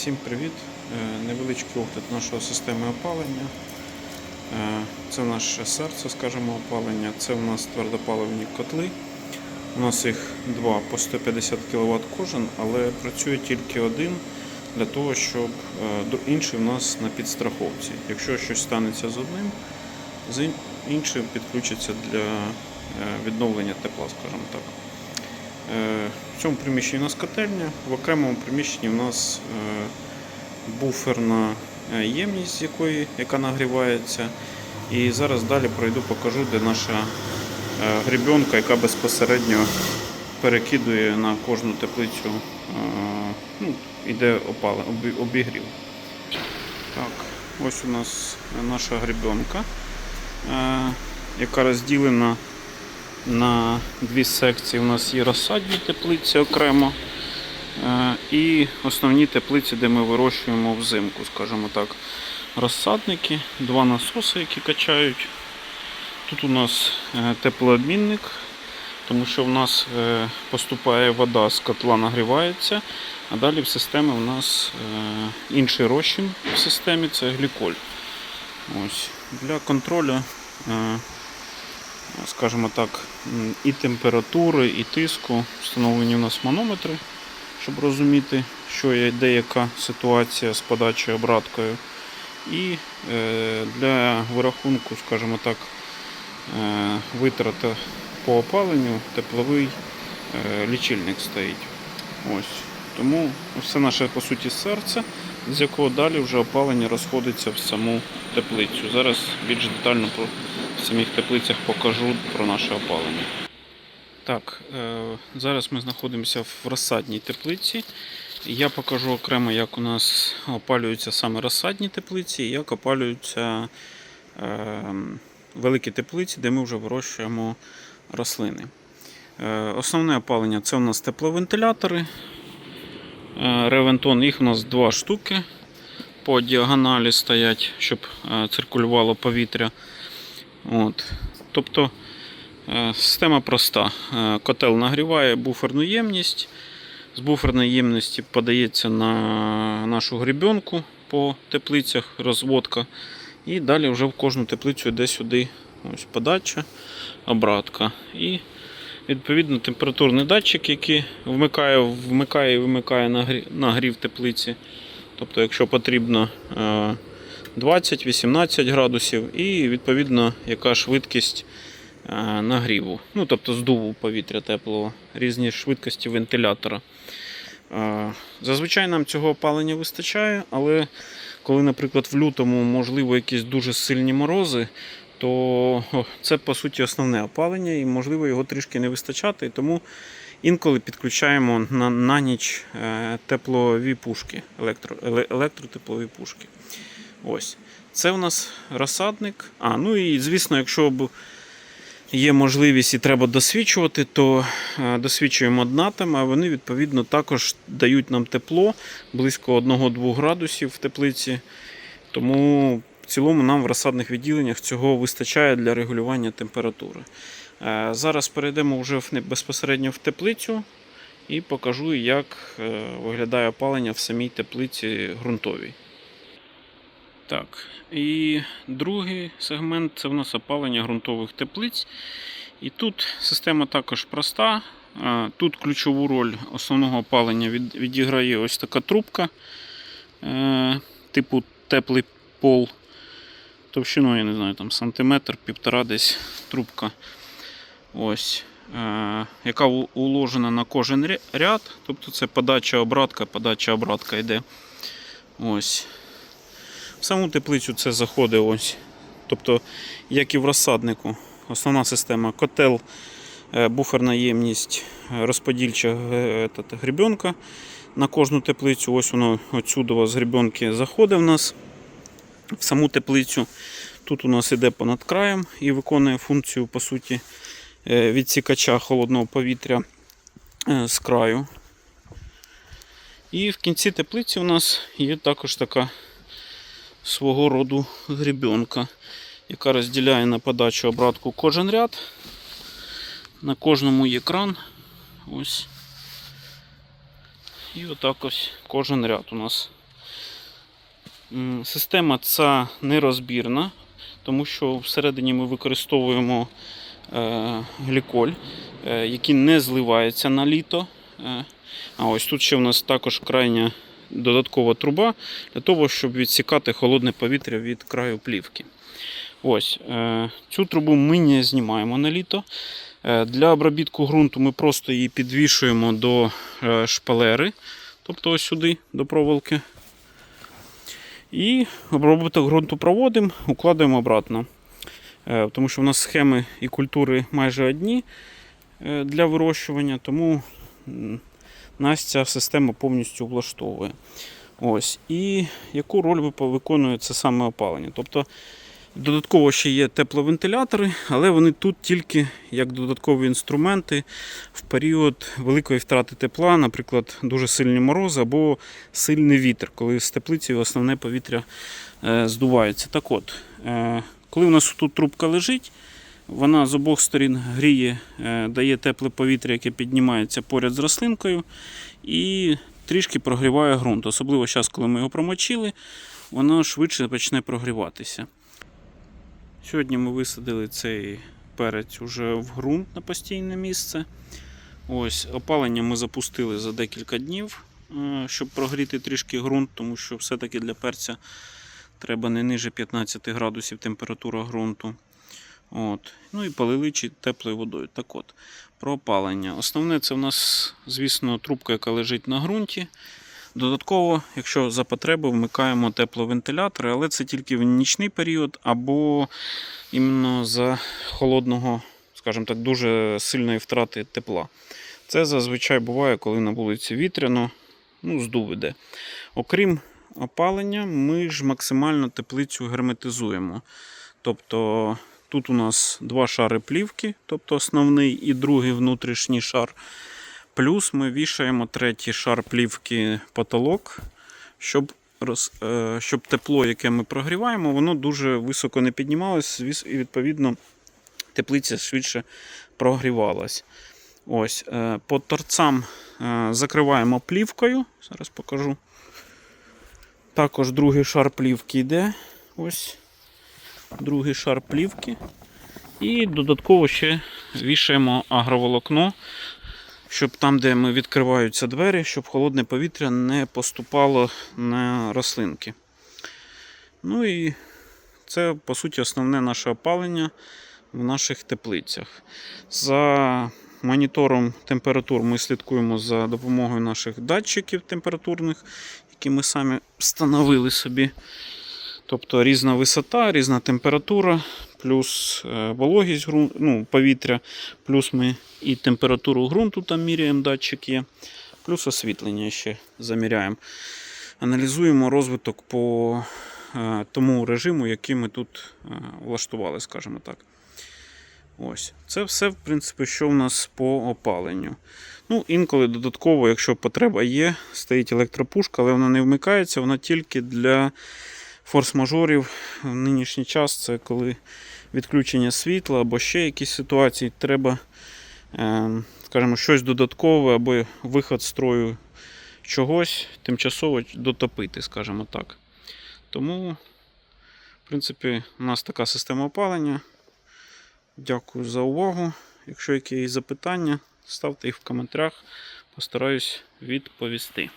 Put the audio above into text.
Всім привіт! Е, Невеличкий огляд нашої системи опалення. Е, Це наше серце, скажімо, опалення. Це у нас твердопаливні котли. У нас їх два по 150 кВт кожен, але працює тільки один для того, щоб е, інший у нас на підстраховці. Якщо щось станеться з одним, з іншим підключиться для відновлення тепла, скажімо так. Е, В цьому приміщенні у нас котельня, в окремому приміщенні у нас е, буферна е, ємність, якої, яка нагрівається. І зараз далі пройду, покажу, де наша гребенка, яка безпосередньо перекидує на кожну теплицю, ну, іде обігрів. Так, ось у нас наша гребенка, е, яка розділена на дві секції. У нас є розсадні теплиці окремо. е, І основні теплиці, де ми вирощуємо взимку, скажімо так. Розсадники, два насоси, які качають. Тут у нас е, теплообмінник, тому що в нас е, поступає вода з котла, нагрівається, а далі в системі у нас інший розчин в системі це гліколь. Ось. Для контролю скажімо так, і температури, і тиску. Встановлені у нас манометри, щоб розуміти, що є деяка ситуація з подачею обраткою. І е, для вирахунку, скажімо так, е, витрати по опаленню тепловий е, лічильник стоїть. Ось. Тому все наше по суті серце, з якого далі вже опалення розходиться в саму теплицю. Зараз більш детально про самих теплицях покажу про наше опалення. Так, е, зараз ми знаходимося в розсадній теплиці. Я покажу окремо, як у нас опалюються саме розсадні теплиці і як опалюються е, великі теплиці, де ми вже вирощуємо рослини. Е, Основне опалення це у нас тепловентилятори. Е, Ревентон, їх у нас два штуки по діагоналі стоять, щоб е, циркулювало повітря. От. Тобто е, система проста. Котел нагріває буферну ємність. З буферної ємності подається на нашу грібенку по теплицях, розводка. І далі вже в кожну теплицю йде сюди ось подача, обратка. І відповідно температурний датчик, який вмикає, вмикає і вимикає нагрів, теплиці. Тобто, якщо потрібно е, 20-18 градусів, і відповідно яка швидкість е, нагріву, ну тобто здуву повітря теплого, різні швидкості вентилятора. Е, Зазвичай нам цього опалення вистачає, але коли, наприклад, в лютому можливо якісь дуже сильні морози, то це по суті основне опалення, і можливо його трішки не вистачати. Тому інколи підключаємо на, на ніч е, теплові пушки, електро, електротеплові пушки. Ось. Це у нас розсадник. А, ну і звісно, якщо б є можливість і треба досвічувати, то е, досвічуємо днатами, а вони відповідно також дають нам тепло близько 1-2 градусів в теплиці. Тому цілому нам в розсадних відділеннях цього вистачає для регулювання температури. Е, Зараз перейдемо вже безпосередньо в теплицю і покажу, як е, виглядає опалення в самій теплиці ґрунтовій. Так, і другий сегмент це в нас опалення ґрунтових теплиць. І тут система також проста. Е, Тут ключову роль основного опалення відіграє ось така трубка типу теплий пол. Товщиною, я не знаю, там сантиметр, півтора десь трубка. Ось. Е, яка уложена на кожен ряд. Тобто це подача обратка, подача обратка йде. Ось. В саму теплицю це заходить ось. Тобто, як і в розсаднику, основна система котел, е, буферна ємність, е, розподільча гребенка на кожну теплицю. Ось воно отсюди з гребенки заходить в нас в саму теплицю. Тут у нас іде понад краєм і виконує функцію, по суті, е, відсікача холодного повітря е, з краю. І в кінці теплиці у нас є також така свого роду гребенка, яка розділяє на подачу обратку кожен ряд. На кожному є кран. Ось. І отак ось кожен ряд у нас Система ця нерозбірна, тому що всередині ми використовуємо е, гліколь, е, який не зливається на літо. Е, а ось тут ще у нас також крайня додаткова труба для того, щоб відсікати холодне повітря від краю плівки. Ось, цю трубу ми не знімаємо на літо. Для обробітку ґрунту ми просто її підвішуємо до шпалери, тобто ось сюди, до проволоки. І обробиток ґрунту проводимо, укладаємо обратно. Е, Тому що в нас схеми і культури майже одні е, для вирощування, тому нас ця система повністю влаштовує. Ось. І яку роль виконує це саме опалення? Тобто Додатково ще є тепловентилятори, але вони тут тільки як додаткові інструменти в період великої втрати тепла, наприклад, дуже сильні морози або сильний вітер, коли з теплиці основне повітря е, здувається. Так от, е, коли у нас тут трубка лежить, вона з обох сторін гріє, е, дає тепле повітря, яке піднімається поряд з рослинкою, і трішки прогріває ґрунт. Особливо зараз, коли ми його промочили, воно швидше почне прогріватися. Сьогодні ми висадили цей перець уже в ґрунт на постійне місце. Ось, опалення ми запустили за декілька днів, е, щоб прогріти трішки ґрунт, тому що все-таки для перця треба не ниже 15 градусів температура ґрунту. От. Ну і полили теплою водою. Так от, про опалення. Основне це в нас, звісно, трубка, яка лежить на ґрунті. Додатково, якщо за потреби, вмикаємо тепловентилятори, але це тільки в нічний період або іменно за холодного, скажімо так, дуже сильної втрати тепла. Це зазвичай буває, коли на вулиці вітряно, ну, здув. Окрім опалення, ми ж максимально теплицю герметизуємо. Тобто тут у нас два шари плівки, тобто основний і другий внутрішній шар. Плюс ми вішаємо третій шар плівки потолок, щоб, роз, е, щоб тепло, яке ми прогріваємо, воно дуже високо не піднімалось, і відповідно теплиця швидше прогрівалась. Ось, е, по торцам е, закриваємо плівкою. Зараз покажу. Також другий шар плівки йде. Ось другий шар плівки. І додатково ще вішаємо агроволокно щоб там, де ми відкриваються двері, щоб холодне повітря не поступало на рослинки. Ну і це, по суті, основне наше опалення в наших теплицях. За монітором температур ми слідкуємо за допомогою наших датчиків температурних, які ми самі встановили собі. Тобто різна висота, різна температура, плюс е, вологість ну, повітря, плюс ми і температуру ґрунту там міряємо, датчик є, плюс освітлення ще заміряємо. Аналізуємо розвиток по е, тому режиму, який ми тут е, влаштували, скажімо так. Ось. Це все, в принципі, що в нас по опаленню. Ну, інколи додатково, якщо потреба є, стоїть електропушка, але вона не вмикається, вона тільки для форс-мажорів в нинішній час це коли відключення світла або ще якісь ситуації, треба, е, скажімо, щось додаткове або виход строю чогось тимчасово дотопити, скажімо так. Тому, в принципі, у нас така система опалення. Дякую за увагу. Якщо якісь запитання, ставте їх в коментарях, постараюсь відповісти.